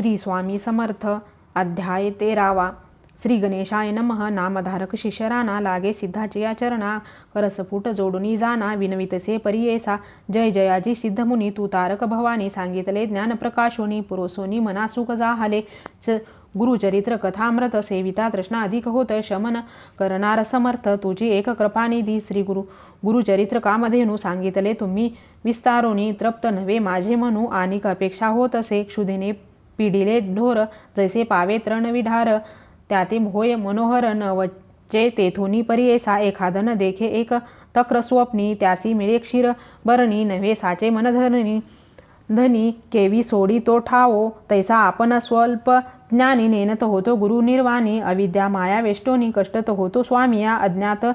श्री स्वामी समर्थ. अध्याय तेरावा. श्री गणेशाय नमः. नामधारक शिष्यराना लागे सिद्धाची आचरणा. करसफुट जोडुनी जाना. विनवितसे परियेसा. जय जयाजी सिद्धमुनी. तू तारक भवानी. सांगितले ज्ञान प्रकाशोनी. पुरोसोनी मनासुख जाहले. च गुरुचरित्र कथामृत सेविता तृष्णा अधिक होत शमन करणार समर्थ. तुझी एक कृपानिधी श्री गुरु. गुरुचरित्र कामधेनू. सांगितले तुम्ही विस्तारोनी. तृप्त नव्हे माझे म्हणू आणि अपेक्षा होत असे. क्षुधेने पिढिले ढोर जैसे पावे तृण विढार त्याते होय मनोहर न वच्चे तेथुनी परियेसा एखादन देखे एक तक्र स्वप्नी त्यासी मिळे क्षीर बरणी नव्हे साचे मनधरणी धनी केवी सोडी तो ठावो तैसा आपण स्वल्प ज्ञानी नेनत होतो गुरु निर्वाणी अविद्या माया वेष्टोनी कष्टत होतो स्वामिया अज्ञात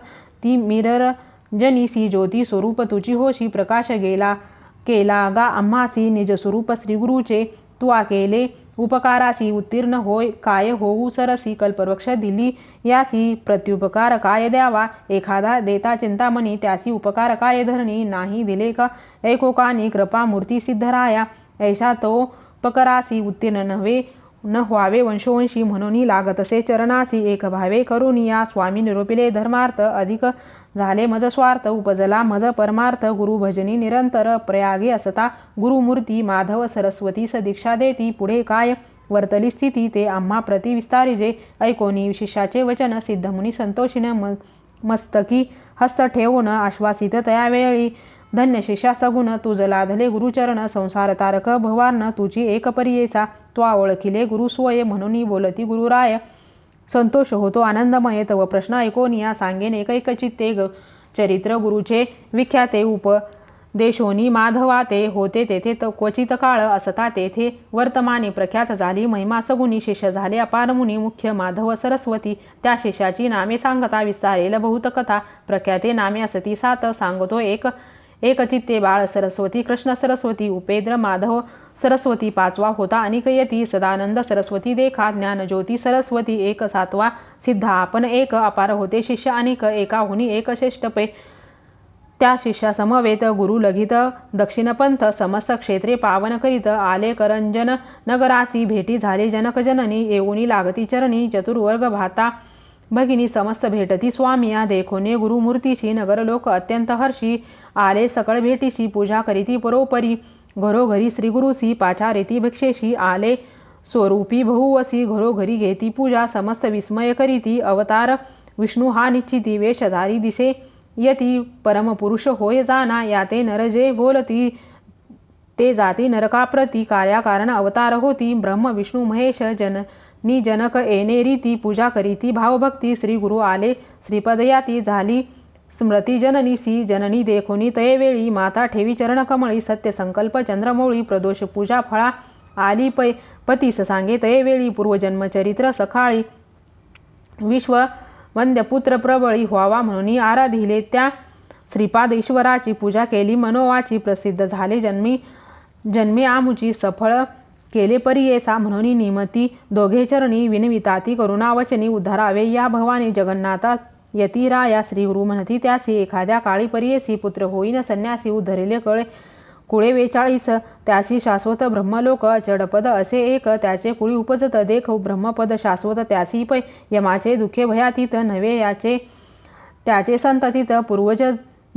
ती मिरर जनीसी ज्योती स्वरूप तुची होशी प्रकाश गेला केला गा अम्मासी निज स्वरूप श्रीगुरुचे तू केले उपकारासी उत्तीर्ण होय काय होऊ सरसी कल्पवृक्ष दिली यासी प्रत्युपकार काय द्यावा एखादा देता चिंतामणी त्यासी उपकार काय धरणी नाही दिले का एकोकानी कृपा मूर्ती सिद्धराया ऐशा तो पकरासी उत्तीर्ण नव्हे न व्हावे वंशोवंशी म्हणून लागतसे चरणासी एक भावे करून या स्वामी निरोपिले धर्मार्थ अधिक झाले मज स्वार्थ उपजला मज परमार्थ गुरु भजनी निरंतर प्रयागे असता गुरुमूर्ती माधव सरस्वती सदीक्षा देती पुढे काय? वर्तली स्थिती ते आम्हा प्रति विस्तारिजे ऐकोनी शिष्याचे वचन सिद्धमुनी संतोषीन म मस्तकी हस्त ठेवून आश्वासित तयावेळी धन्य शिष्या सगुण तुझ लाधले गुरुचरण संसार तारक भवान तुझी एक परियेचा तो ओळखिले गुरुस्वय म्हणून बोलती गुरुराय संतोष होतो आनंदमय तव प्रश्न ऐकून या सांगेन एकैक ते ग चरित्र गुरुचे विख्याते उप देशोनी माधवा ते होते तेथे त क्वचित काळ असता तेथे वर्तमाने प्रख्यात झाली महिमा सगुणी शेष झाले अपारमुनी मुख्य माधव सरस्वती त्या शेषाची नामे सांगता विस्तारेल बहुत कथा प्रख्याते नामे असती सात सांगतो एक एकचित्ते बाळ सरस्वती कृष्ण सरस्वती उपेद्र माधव सरस्वती पाचवा होता अनिकयती सदानंद सरस्वती देखा ज्ञानज्योती सरस्वती एक सातवा सिद्धा आपण एक अपार होते शिष्य अनिक एकाहुनी एक श्रेष्ठपे. त्या शिष्यासमवेत गुरु लघित दक्षिणपंथ समस्त क्षेत्रे पावन करीत आले करंजन नगरासी भेटी झाले जनकजननी येऊनी लागती चरणी चतुर्वर्ग भाता. भगिनी समस्त भेटती स्वामिया देखोने गुरुमूर्तीशी नगरलोक अत्यंत हर्षी. आले सकळ भेटीशी पूजा करीती परोपरी. घरोघरी श्रीगुरुसी पाचारेती भिक्षेशी आले. स्वरूपी बहुवसी घरोघरी घेती पूजा. समस्त विस्मय करीती अवतार. विष्णू हा निश्चिती वेशधारी दिसे. यती परमपुरुष होय जाना. याते नर जे बोलती. ते जाती नरकाप्रती. कार्याकारण अवतार होती. ब्रह्म विष्णू महेश जन नि जनक येणे रीती. पूजा करीती भावभक्ती. श्री गुरु आले श्रीपदयाती झाली. स्मृती जननी सी जननी देखोनी तयवेळी माता ठेवी चरण कमळी सत्य संकल्प चंद्रमौळी प्रदोष पूजा फळा आली पै पतीस सांगे तयवेळी पूर्वजन्मचरित्र सकाळी विश्व वंद्यपुत्र प्रबळी व्हावा म्हणून आराधिले त्या श्रीपाद ईश्वराची पूजा केली मनोवाची प्रसिद्ध झाले जन्मी जन्मे आमुची सफळ केले परियेसा म्हणून निमती दोघे चरणी विनविताती करुणावचनी उद्धारावे या भवानी जगन्नाथा यतिराया श्रीगुरु म्हणती त्यासी एखाद्या काळी परियेसी पुत्र होईन संन्यासी उधरिले कळे. कुळे वेचाळीस त्यासी शाश्वत ब्रह्मलोक चडपद असे एक त्याचे कुळी उपजत देख ब्रह्मपद शाश्वत त्यासी पै. यमाचे दुखे भयातीत नव्हे याचे त्याचे संततीत पूर्वज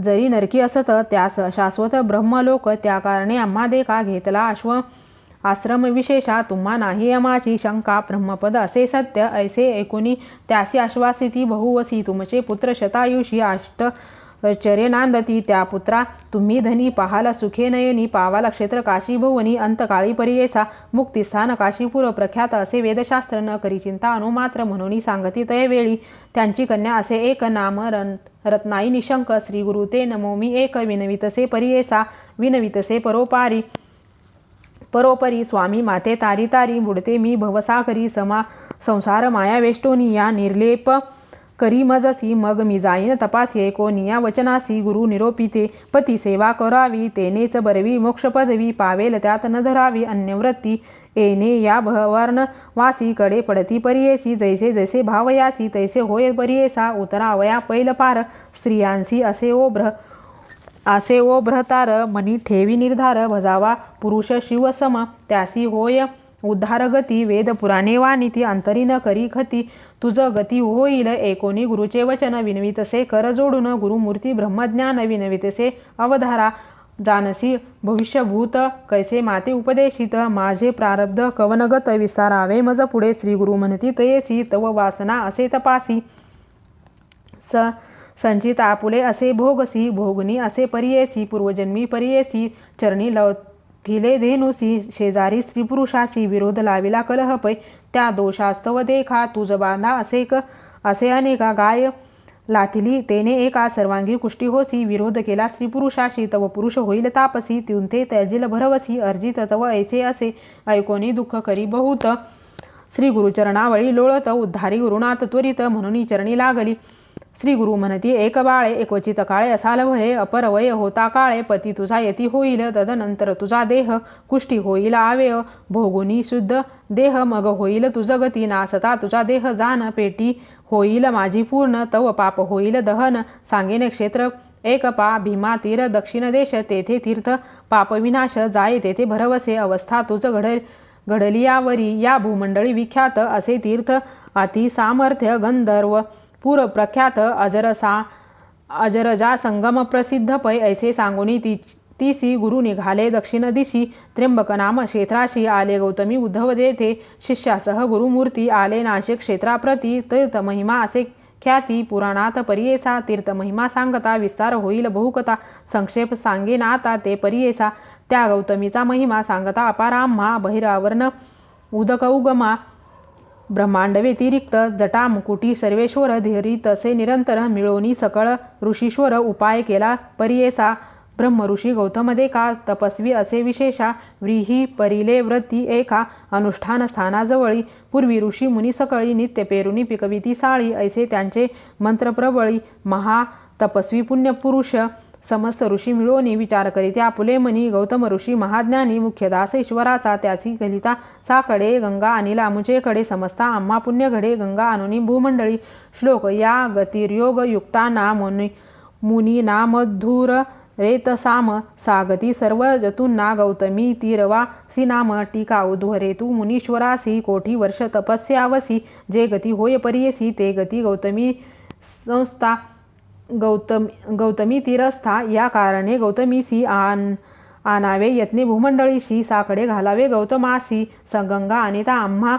जरी नरकी असत त्यास शाश्वत ब्रह्मलोक त्या कारणे आम्हा देखा घेतला अश्व. आश्रम विशेषा तुम्हा नाही यमाची शंका ब्रह्मपद असे सत्य ऐसे ऐकुनी त्यासी आश्वासिती बहुवसी तुमचे पुत्र शतायुषी अष्ट चरे नांदती त्या पुत्रा तुम्ही धनी पाहाला सुखे नयनी पावाला क्षेत्र काशी भुवनी अंतकाळी परियेसा मुक्तिस्थान काशीपूर प्रख्यात असे वेदशास्त्र न करी चिंता अनुमात्र म्हणून सांगती तयवेळी. त्यांची कन्या असे एक नाम रन रत्नाई निशंक श्री गुरु ते नमोमी एक विनवितसे परियेसा विनवितसे परोपारी. परोपरी स्वामी माते तारी तारी बुडते मी भवसाकरी समा संसार माया वेष्टोनी या निर्लेप करी मजसी मग मी जाईन तपासी कोनिया वचनासी गुरु निरोपिते पती सेवा करावी तेनेच बरवी मोक्ष पदवी पावेल त्यात न धरावी अन्यवृत्ती येणे या भवर्ण वासी कडे पडती परियेसी जैसे जैसे भावयासी तैसे होय परियेसा उतरावया पैल पार स्त्रियांसी असे ओ आसे असे ओ भ्रतार मनी ठेवी निर्धार भजावा पुरुष शिवसम त्यासी होय उद्धार गती वेद पुराणे वानिती अंतरी न करी खती तुझ गती होईल एकोणी गुरुचे वचन विनवितसे कर जोडून गुरुमूर्ती ब्रह्मज्ञान विनवितसे अवधारा जानसी भविष्यभूत कैसे माते उपदेशित माझे प्रारब्ध कवनगत विस्तारावे मज पुढे श्री गुरु म्हणती तयेसी तव वासना असे तपासी. स संचित आपुले असे भोगसी भोगनी असे परियेसी पूर्वजन्मी परियेसी चरणी लवथिले धेनुसी शेजारी स्त्रीपुरुषासी विरोध लाविला कलह पै त्या दोषास्तव देखा तुझ बांधा असे क असे अनेका गाय लाथिली तेने एका सर्वांगी कुष्टी होसी विरोध केला स्त्रीपुरुषाशी तव पुरुष होईल तापसी त्युंते तैजिल भरवसी अर्जित तव ऐसे असे ऐकोनी दुःख करी बहुत. श्री गुरुचरणावळी लोळत उद्धारी गुरुनाथ त्वरित म्हणून चरणी लागली. श्री गुरु म्हणती एक बाळे एकवचित काळे असाल भये अपरवय होता काळे पती तुझा यती होईल तदनंतर तुझा देह कुष्टी होईल आवेय भोगुनी शुद्ध देह मग होईल तुझ गती नासता तुझा देह जान पेटी होईल माझी पूर्ण तव पाप होईल दहन सांगेन क्षेत्र एक पा भीमा तीर दक्षिण देश तेथे तीर्थ पापविनाश जाय तेथे भरवसे अवस्था तुझ घड घडलियावरी या भूमंडळी विख्यात असे तीर्थ अति सामर्थ्य गंधर्व प्रख्यात अजरसा अजरजा संगम प्रसिद्ध पै ऐसे सांगोनी ती तिसी गुरु निघाले दक्षिण दिशी. त्र्यंबक नाम क्षेत्राशी आले गौतमी उद्धव देथे शिष्यासह गुरुमूर्ती आले नाशिक क्षेत्राप्रती. तीर्थ महिमा असे ख्याती पुराणात परियेसा. तीर्थ महिमा सांगता विस्तार होईल बहुकथा. संक्षेप सांगे नाता ते परियेसा. त्या गौतमीचा महिमा सांगता अपाराम्हा बहिरावर्ण उदक उगमा ब्रह्मांड व्यतिरिक्त जटा मुकुटी सर्वेश्वर धीरी तसे निरंतर मिळवणी सकळ ऋषीश्वर उपाय केला परियेसा ब्रह्मऋषी गौतम देखा तपस्वी असे विशेषा व्रीही परिले व्रती एका अनुष्ठान स्थानाजवळी पूर्वी ऋषी मुनी सकळी नित्य पेरुनी पिकविती साळी ऐसे त्यांचे मंत्रप्रबळी महा तपस्वी पुण्यपुरुष समस्त ऋषी मिळवणी विचार करीत्या आपुले मनी गौतम ऋषी महाज्ञानी मुख्यदास ईश्वराचा त्याची कलिता साकडे गंगा आणि लामुचेकडे समस्ता आम्हा पुण्यघडे गंगा अनुनी भूमंडळी श्लोक या गतिर्योग युक्ता मुनी मुनी नामधूर रेत साम सागती सर्व जतूंना गौतमी तीरवा सी नाम टीका उध्वरे तू मुनीश्वरासी कोठी वर्ष तपस्यावसी जे गती होय परियसी ते गती गौतमी संस्था गौतम गौतमी तीरस्था या कारणे गौतमीसी आन आणावे यत्ने भूमंडळीशी साकडे घालावे गौतमासी संगंगा अनिता आम्हा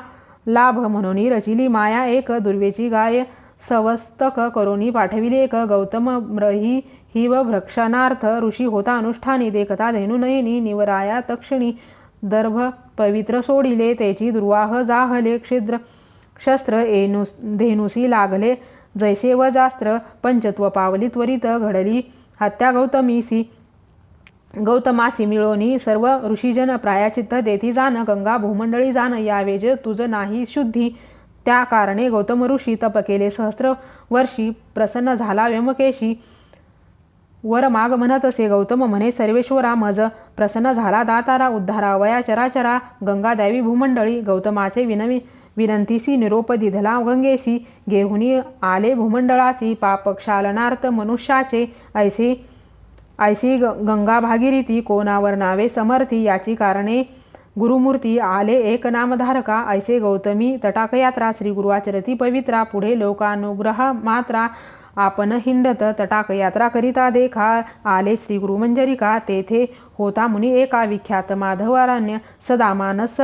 लाभ म्हणून रचिली माया एक दुर्वेची गाय सवस्तक करोनी पाठविली एक गौतम रही हिव भ्रक्षणार्थ ऋषी होता अनुष्ठानी देखता धेनुनयनी निवराया तक्षणी दर्भ पवित्र सोडिले त्याची दुर्वाह जाहले क्षिद्र शस्त्र एनुस धेनुसी लागले जैसे व जास्त्र पंचत्व पावली त्वरित घडली हत्या गौतमीसी गौतमासी मिळोनी सर्व ऋषीजन प्रायाचित्त देती जाण गंगा भूमंडळी जाण यावेज तुझ नाही शुद्धी. त्या कारणे गौतम ऋषी तप केले सहस्र वर्षी प्रसन्न झाला व्यमकेशी. वर माग म्हणत असे गौतम म्हणे सर्वेश्वरा मज प्रसन्न झाला दातारा उद्धारा वया चराचरा गंगा दैवी भूमंडळी गौतमाचे विनवी विनंतीसी निरोपदी दिधला गंगेसी घेहुनी आले भूमंडळासी पापक्षालनार्थ मनुष्याचे ऐसी ऐसी गंगा भागीरीती कोणावर नावे समर्थी याची कारणे गुरुमूर्ती आले एक नामधारका ऐसे गौतमी तटाकयात्रा श्री गुरुवाचरती पवित्रा पुढे लोकानुग्रह मात्रा आपण हिंडत तटाकयात्रा करिता देखा आले श्री गुरुमंजरिका तेथे होता मुनी एका विख्यात माधवारण्य सदा मानस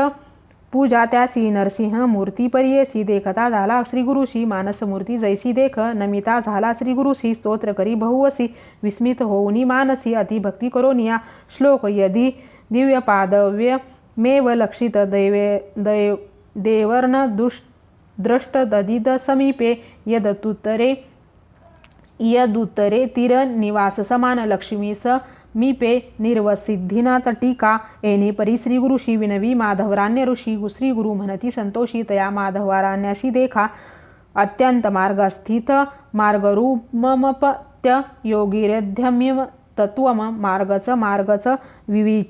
पूजा त्यासी नरसिंह मूर्ती परियेसी देखता झाला श्री गुरुशी मानस मूर्ती जैसी देख नमिता झाला श्री गुरुशी स्तोत्र करी बहुवसी विस्मित होऊनी मानसी अतिभक्ती करोनिया श्लोक यदी दिव्य पादव्य मेव लक्षित दैवे दैव देवर्ण दुष द्रष्ट ददिद समीपे यदतुतरे यदुत्तरे तीर निवास समान लक्ष्मीस मीपे निर्वसिद्धीना टीका. एने परी श्री गुरुशी विनवी माधवरान्य ऋषी श्री गुरु म्हणती संतोषी तया माधवरान्यासी देखा. अत्यंत मार्गस्थित मार्गरूपमपत्य योगिरध्यम्य तत्वम मार्गच मार्गच विवि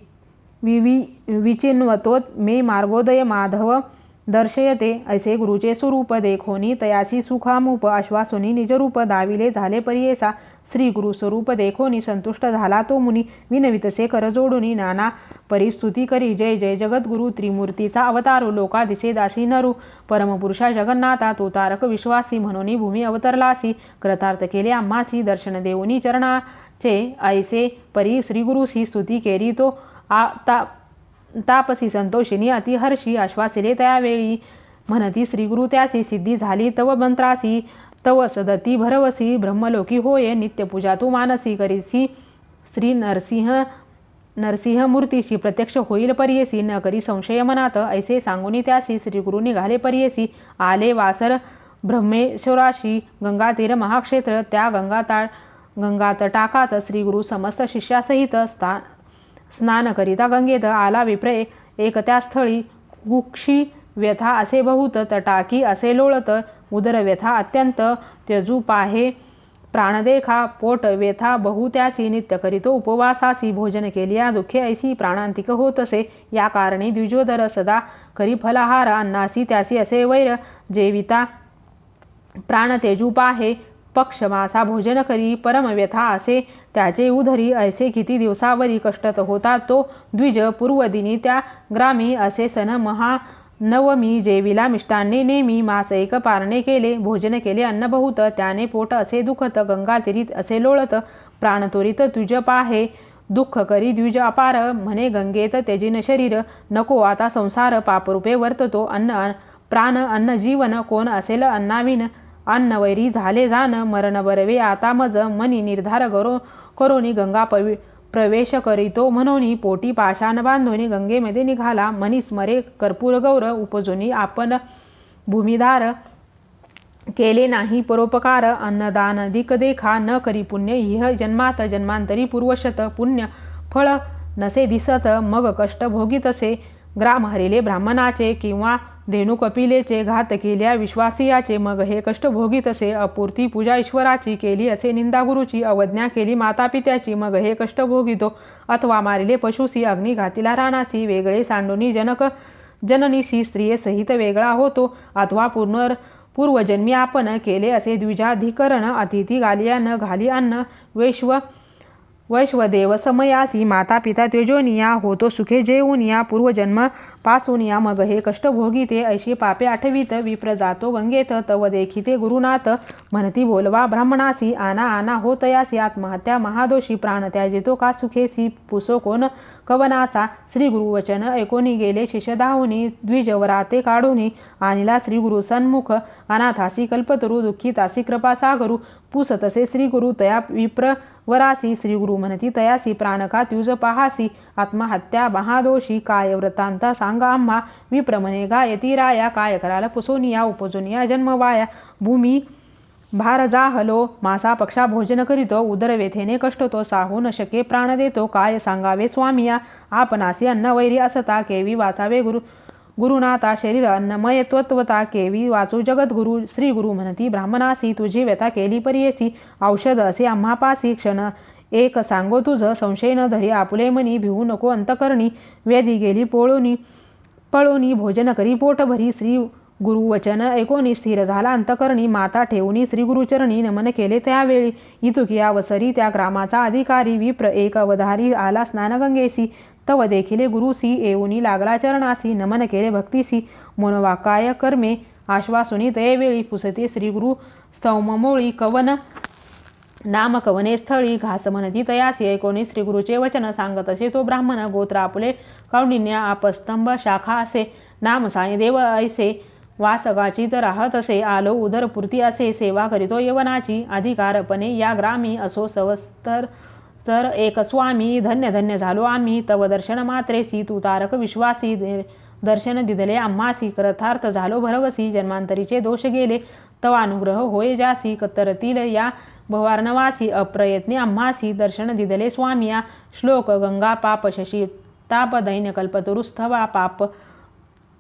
विवि विचिन्वतोत. मे मार्गोदय माधव दर्शयते ऐसे गुरुचे स्वरूप देखोनी तयासी सुखामुप आश्वासुनी निजरूप दाविले झाले परियेसा. श्री गुरु स्वरूप देखोनी संतुष्ट झाला तो मुनी. विनवितसे कर जोडुनी नाना. परिस्तुती करी जय जय जगद्गुरु. त्रिमूर्तीचा अवतारू लोका दिसे दासी नरू. परमपुरुषा जगन्नाथा तो तारक विश्वासी म्हणून भूमी अवतरलासी. कृतार्थ केले आम्हासी दर्शन देऊनी चरणाचे. ऐसे परी श्रीगुरुसी स्तुती केरी तो. आ ता तापसी संतोषिनी अतिहर्षी आश्वासिले त्यावेळी. म्हणती श्रीगुरु त्यासी सिद्धी झाली तव मंत्रासी तव सदती भरवसी ब्रह्मलोकी होय नित्यपूजा तू मानसी करीसी. श्री नरसिंह नरसिंह मूर्तीशी प्रत्यक्ष होईल परियसी न करी संशय मनात ऐसे सांगूनी त्यासी श्रीगुरु निघाले परियसी. आले वासर ब्रह्मेश्वराशी गंगातीर महाक्षेत्र त्या गंगाताळ टाकात श्रीगुरु समस्त शिष्यासहित स्थान स्नान करिता गंगेत आला विप्रे. एक त्या स्थळी कुक्षी व्यथा असे बहुत तटाकी असे लोळत उदर व्यथा अत्यंत त्यजू पाहे. प्राणदेखा पोट व्यथा बहुत्यासी नित्य करीतो उपवासासी भोजन केलिया दुःखे ऐसी प्राणांतिक होतसे. या कारणे द्विजोदर सदा करी फलाहार अन्नासी त्यासी असे वैर जेविता. प्राण तेजू पाहे पक्ष मासा भोजन करी परमव्यथा असे. त्याचे उधरी ऐसे किती दिवसावरी कष्टत होता तो द्विज पूर्वदिनी त्या ग्रामी असे सन महा नवमी जेविला मिष्टान्ने नेमी मास एक पारणे केले भोजन केले अन्न बहुत त्याने पोट असे दुखत गंगा तिरीत असे लोळत प्राणतोरित द्विज पाहे दुःख करी द्विज अपार म्हणे गंगेत त्यजिन शरीर नको आता संसार पापरूपे वर्ततो अन्न प्राण अन्न जीवन कोण असेल अन्नाविन अन्न वैरी झाले जाण मरण बरवे आता मज मनी निर्धार करो करोनी गंगा पवि प्रवेश करीतो म्हणून पोटी पाषाण बांधोनी गंगेमध्ये निघाला. मनी स्मरे कर्पूर गौर उपजोनी आपण भूमिधार केले नाही. परोपकार अन्नदान दिक देखा न करी पुण्य इह जन्मात जन्मांतरी पूर्वशत पुण्य फळ नसे दिसत मग कष्ट भोगीतसे ग्राम हरिले ब्राह्मणाचे किंवा धेनू कपिलेचे घात केल्या विश्वासियाचे मग हे कष्ट भोगीतसे अपूर्ती पूजा ईश्वराची केली असे निंदागुरूची अवज्ञा केली माता पित्याची मग हे कष्ट भोगितो अथवा मारिले पशुसी अग्नी घातीला राणासी वेगळे सांडोनी जनक जननीसी स्त्रिये सहित वेगळा होतो. अथवा पूर्ण पूर्वजन्मी आपण केले असे द्विजाधिकरण अतिथी गालियान न घाली अन्न वैश्व वैश्वदेव समयासी माता पिता तेजोनिया होतो सुखे जेऊनिया पूर्वजन्म पासून या मग हे कष्ट भोगीते ऐशी पापे आठवीत विप्र जातो गंगेत तव देखिते गुरुनाथ. म्हणती बोलवा ब्राह्मणासी आना आना होतयासी आत्महत्या महादोषी प्राण त्याजितो का सुखेसी पुसो कोण कवनाचा. श्री गुरुवचन ऐकोनी गेले शिषदाहुनी द्विजवराते काढूनी. आणिला श्री गुरु सन्मुख अनाथासी कल्पतरू दुःखितासी कृपा सागरू पुसतसे श्री गुरु तया विप्र वरासी श्री गुरु म्हणती तयासी प्राणका त्युज पहासी. आत्महत्या महादोषी काय व्रतांता सांग आम्हा विप्रमणे गायती राया काय कराल पुसोनिया उपजोनिया जन्मवाया भूमी भार जाहलो मासा पक्षा भोजन करीतो उदर वेथेने कष्टतो साहू न शके प्राण देतो काय सांगावे स्वामिया आपणासी अन्न वैरी असता केवी वाचावे गुरु गुरुनाथा शरीर अन्नमय त्वत्वता केवी वाचू जगद्गुरु श्री गुरु म्हणती ब्राह्मणासी तुझी व्यथा केली परियेसी औषध असे आम्हापासी क्षण एक सांगो तुझं संशय न धरी आपुले मनी भिवू नको अंतकरणी वेदी गेली पोळोनी पळोनी भोजन करी पोटभरी श्री गुरुवचन. ऐकोनी स्थिर झाला अंतकरणी माता ठेवूनी श्री गुरुचरणी नमन केले त्यावेळी. इतुकी अवसरी त्या ग्रामाचा अधिकारी विप्र एक अवधारी आला स्नानगंगेसी तव देखिले गुरुसी येऊनी लागला चरणासी नमन केले भक्तीसी. मनोवाकाय कर्मे? आश्वासुनी तयवेळी पुसते श्रीगुरु स्तवमोळी कवन. नाम कवने स्थळी घास म्हणती तयासी ऐकोनी श्रीगुरुचे वचन सांगत असे तो ब्राह्मण गोत्र आपले कौंडिन्य आपस्तंभ शाखा असे नाम साई देव ऐसे वासगाची तर राहत असे आलो उदरपूर्ती असे सेवा करीतो यवनाची अधिकारपणे या ग्रामी असो सवस्तर तर एक स्वामी धन्य धन्य झालो आम्ही तव दर्शन मात्रेसी तू तारक विश्वासी दर्शन दिदले आम्हासी कृतार्थ झालो भरवसी जन्मांतरीचे दोष गेले तव अनुग्रह होय जासी कत्तरतील या भवार्णवासी अप्रयत्नी आम्हासी दर्शन दिदले स्वामिया श्लोक गंगा पाप शशी ताप दैन्य कल्पतरुस्थवा पाप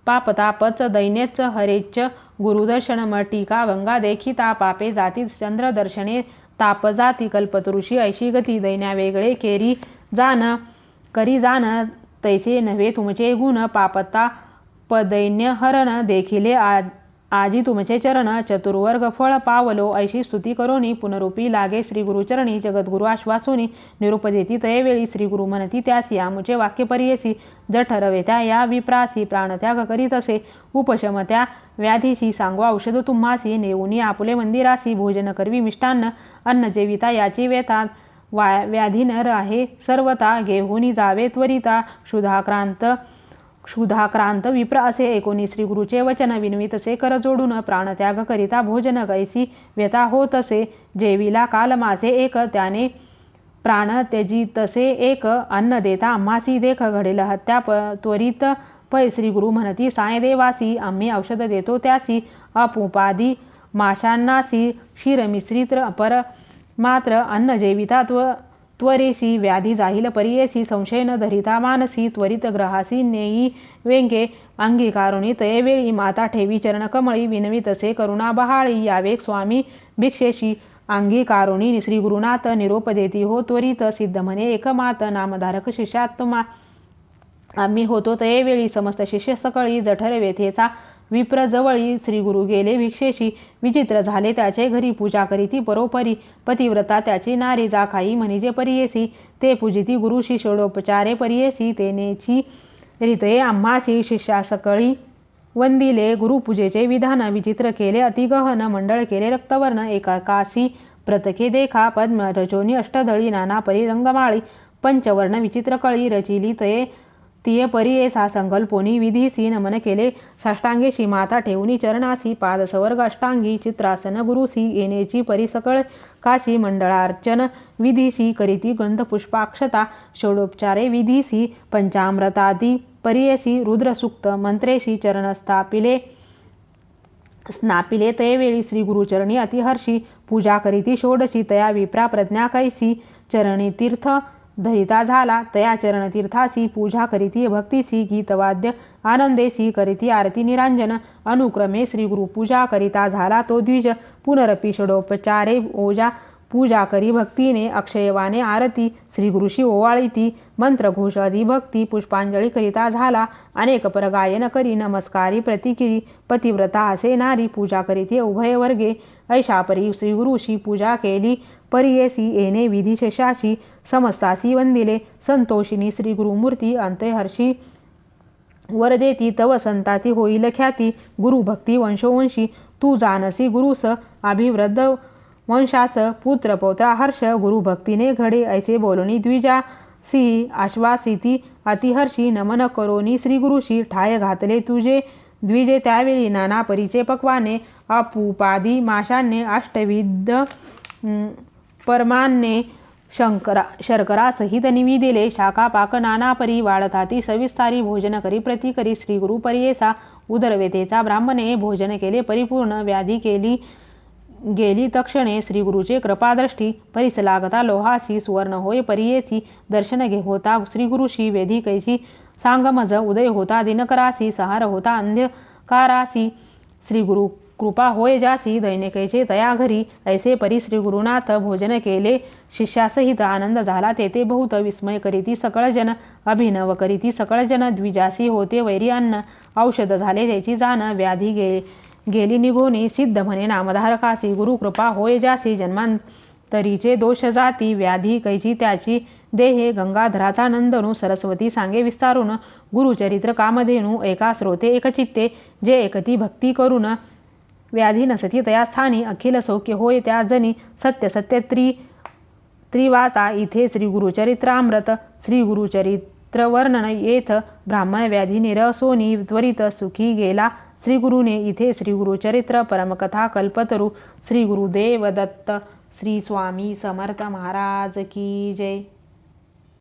पापतापच दैन्यच हरेच गुरुदर्शन म टीका गंगा देखिता पापे जाती चंद्रदर्शने ताप जाती कल्पतरुषी ऐशी गती दैन्या वेगळे केरी जान करी जान तैसे नव्हे तुमचे गुण पापता पदैन्य हरण देखिले आ आजी तुमचे चरण चतुर्वर्ग फळ पावलो ऐशी स्तुती करोनी पुनरुपी लागे श्री गुरुचरणी जगद्गुरु आश्वासोनी निरूप देती तयवेळी श्री गुरु म्हणती त्यासी आमुचे वाक्य परियसी ज ठरवे त्या या विप्रासी प्राणत्याग करीत असे उपशम त्या व्याधीशी सांगो औषध तुम्हासी नेऊनी आपुले मंदिरासी भोजन करवी मिष्टान्न अन्न जेविता याची व्यथा वा व्याधी नर आहे सर्वता घेऊनी जावे त्वरिता क्षुधाक्रांत क्षुधाक्रांत विप्र असे एकोणी श्री गुरुचे वचन विनवितसे कर जोडून प्राणत्याग करिता भोजन कैसी व्यथा होत असे. जेविला काल मासे एक त्याने प्राण त्यजी तसे एक अन्न देता आम्हासी देख घडेल हत्या प त्वरित पै श्री गुरु म्हणती सायदेवासी आम्ही औषध देतो त्यासी अपुपादी माशांनासी क्षीर मिश्रित पर मात्र अन्न जेविता त्व त्वरेशी व्याधी जाहिल परियेसी संशय न धरिता मानसी त्वरित ग्रहासी नेई वेंगे अंगीकारुणी तयवेळी माता ठेवी चरणकमळी विनवितसे करुणा बहाळी यावेक स्वामी भिक्षेशी अंगीकारुणी श्री गुरुनाथ निरोप देती हो त्वरित सिद्ध म्हणे एकमात नामधारक शिष्यात्मा. आम्ही होतो तयवेळी समस्त शिष्य सकळी जठर व्यथेचा विप्र जवळी श्री गुरु गेले भिक्षेशी. विचित्र झाले त्याचे घरी पूजा करीती परोपरी. पतिव्रता त्याची नारी जा खाई परियेसी. ते पूजिती गुरुशी षोडोपचारे परियेसी. तेनेची रीतये आम्हासी शिष्या सकळी वंदिले गुरुपूजेचे विधान विचित्र केले. अतिगहन मंडळ केले रक्तवर्ण एकाकासी. प्रतके देखा पद्म रजोनी अष्टदळी नाना परिरंगमाळी पंचवर्ण विचित्र कळी रचिली तये तिये परियेसा संकल्पोनी विधीसी नमन केले. साष्टांगेशी माता ठेवणी चरणासी पादसवर्ग अष्टांगी चित्रासन गुरुसी येनेची परिसकळ. काशी मंडळार्चन विधीसी करीती गंधपुष्पाक्षता षोडोपचारे विधीसी पंचामृतादी परियेसी रुद्रसुक्त मंत्रेशी चरणस्थापिले. स्नापिले तयवेळी श्री गुरुचरणी अतिहर्षी. पूजा करीती षोडशी तया विप्रा प्रज्ञा कैसी. चरणी तीर्थ धरिता झाला तया चरण तीर्थासी पूजा करीती भक्तीसी गीतवाद्य आनंदेसी करीती आरती निरांजन अनुक्रमे श्री गुरु पूजा करिता झाला तो द्विज पुनरपी षडोपचारे ओजा पूजा करी भक्तीने अक्षयवाने आरती श्री गुरुशी ओवाळीती मंत्रघोष भक्ती पुष्पांजली करिता झाला अनेक परगायन करी नमस्कारी प्रतिकिरी पतिव्रता असे नारी पूजा करीती उभय वर्गे ऐशा परी श्री गुरुशी पूजा केली परियेसी येणे विधिशेषाशी समस्तासी वंदिले संतोषिनी श्री गुरुमूर्ती अंत्यहर्षी वरदेती तव संताती होईल ख्याती गुरुभक्ती वंशोवंशी. तू जानसी गुरुस अभिवृद्ध वंशास. पुत्र पौत्रा हर्ष. गुरुभक्तीने घडे. ऐसे बोलणी द्विजा. सी आश्वासिती अतिहर्षी. नमन करोनी श्री गुरुशी ठाय घातले तुझे. द्विजे त्यावेळी नाना परीचे पक्वाने अपुपादी माशाने अष्टविध परमान्ने शंकरा शर्करासहित निवी निविदिले शाखा पाक नाना परी वाळताती सविस्तारी भोजन करी प्रती करी श्री गुरु परियेसा उदरवेतेचा ब्राह्मणे भोजन केले परिपूर्ण व्याधी केली गेली तक्षणे श्रीगुरुचे कृपादृष्टी कृपादृष्टी परिसलागता लोहासी सुवर्ण होय परियेसी दर्शन घे होता श्रीगुरुशी वेधी कैसी सांगमज उदय होता दिनकरासी सहार होता अंध्यकारासी श्रीगुरु कृपा होय जासी दैनिकैचे तया घरी ऐसे परी श्री गुरुनाथ भोजन केले शिष्यासहित आनंद झाला तेथे बहुत विस्मय करीती सकळजन अभिनव करीती सकळजन द्विजासी होते वैरियान्न औषध झाले त्याची जाण व्याधी गे गेली निघोनी सिद्ध म्हणे नामधारकासी गुरुकृपा होय जासी जन्मांतरीचे दोष जाती व्याधी कैची त्याची देहे गंगाधराचा नंदनू सरस्वती सांगे विस्तारून गुरुचरित्र कामधेनू एका श्रोते एकचित्ते जे एकती भक्ती करून व्याधी नसती. तया स्थानी अखिल सौख्य होय त्या जनी सत्य सत्य त्रि त्रिवाचा इथे श्री गुरुचरित्रामृत श्री गुरुचरित्र वर्णन येथ ब्राह्मण व्याधी निरसोनी त्वरित सुखी गेला. श्री गुरुने इथे श्री गुरुचरित्र परमकथा कल्पतरू. श्री गुरुदेव दत्त श्री स्वामी समर्थ महाराज की जय.